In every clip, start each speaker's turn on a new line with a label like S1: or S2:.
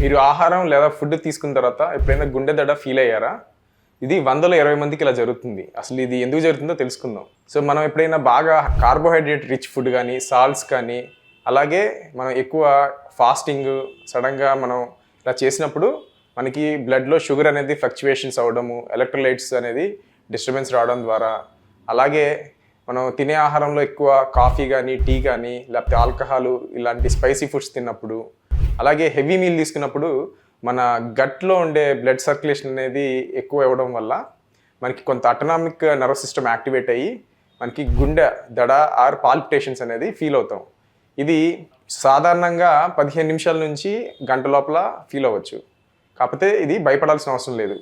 S1: మీరు ఆహారం లేదా ఫుడ్ తీసుకున్న తర్వాత ఎప్పుడైనా గుండె దడ ఫీల్ అయ్యారా? ఇది వందల ఇరవై మందికి ఇలా జరుగుతుంది. అసలు ఇది ఎందుకు జరుగుతుందో తెలుసుకుందాం. సో మనం ఎప్పుడైనా బాగా కార్బోహైడ్రేట్ రిచ్ ఫుడ్ కానీ సాల్ట్స్ కానీ అలాగే మనం ఎక్కువ ఫాస్టింగ్ సడన్గా మనం ఇలా చేసినప్పుడు మనకి బ్లడ్లో షుగర్ అనేది ఫ్లక్చువేషన్స్ అవ్వడము ఎలక్ట్రోలైట్స్ అనేది డిస్టర్బెన్స్ రావడం ద్వారా అలాగే మనం తినే ఆహారంలో ఎక్కువ కాఫీ కానీ టీ కానీ లేకపోతే ఆల్కహాలు ఇలాంటి స్పైసీ ఫుడ్స్ తిన్నప్పుడు అలాగే హెవీ మీల్ తీసుకున్నప్పుడు మన గట్లో ఉండే బ్లడ్ సర్క్యులేషన్ అనేది ఎక్కువ ఇవ్వడం వల్ల మనకి కొంత అటనామిక్ నర్వస్ సిస్టమ్ యాక్టివేట్ అయ్యి మనకి గుండె దడ ఆర్ పాల్పిటేషన్స్ అనేది ఫీల్ అవుతాం. ఇది సాధారణంగా పదిహేను నిమిషాల నుంచి గంట లోపల ఫీల్ అవ్వచ్చు. కాకపోతే ఇది భయపడాల్సిన అవసరం లేదు.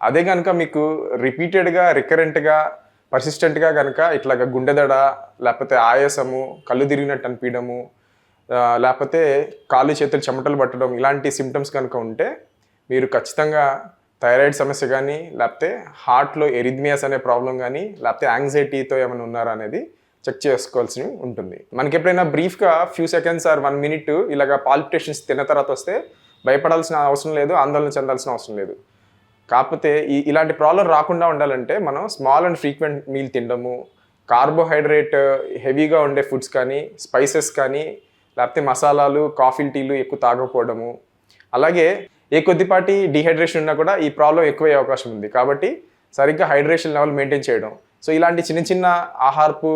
S1: అదే కనుక మీకు రిపీటెడ్గా రికరెంట్గా పర్సిస్టెంట్గా కనుక ఇట్లాగ గుండెదడ లేకపోతే ఆయాసము కళ్ళు తిరిగినట్టు అనిపించడము లేకపోతే కాళ్ళు చేతులు చెమటలు పట్టడం ఇలాంటి సిమ్టమ్స్ కనుక ఉంటే మీరు ఖచ్చితంగా థైరాయిడ్ సమస్య కానీ లేకపోతే హార్ట్లో ఎరిథ్మియాస్ అనే ప్రాబ్లం కానీ లేకపోతే యాంగ్జైటీతో ఏమైనా ఉన్నారా అనేది చెక్ చేసుకోవాల్సి ఉంటుంది. మనకి ఎప్పుడైనా బ్రీఫ్గా few seconds or one minute ఇలాగ పాల్పిటేషన్స్ తిన్న తర్వాత వస్తే భయపడాల్సిన అవసరం లేదు ఆందోళన చెందాల్సిన అవసరం లేదు. కాకపోతే ఈ ఇలాంటి ప్రాబ్లం రాకుండా ఉండాలంటే మనం స్మాల్ అండ్ ఫ్రీక్వెంట్ మీల్ తినడము కార్బోహైడ్రేట్ హెవీగా ఉండే ఫుడ్స్ కానీ స్పైసెస్ కానీ లేకపోతే మసాలాలు కాఫీ టీలు ఎక్కువ తాగకపోవడము. అలాగే ఏ కొద్దిపాటి డిహైడ్రేషన్ ఉన్నా కూడా ఈ ప్రాబ్లం ఎక్కువయ్యే అవకాశం ఉంది. కాబట్టి సరిగ్గా హైడ్రేషన్ లెవెల్ మెయింటైన్ చేయడం. సో ఇలాంటి చిన్న చిన్న ఆహారపు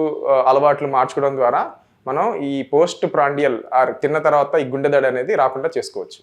S1: అలవాట్లు మార్చుకోవడం ద్వారా మనం ఈ పోస్ట్ ప్రాండియల్ ఆర్ తిన్న తర్వాత ఈ గుండె దడ అనేది రాకుండా చేసుకోవచ్చు.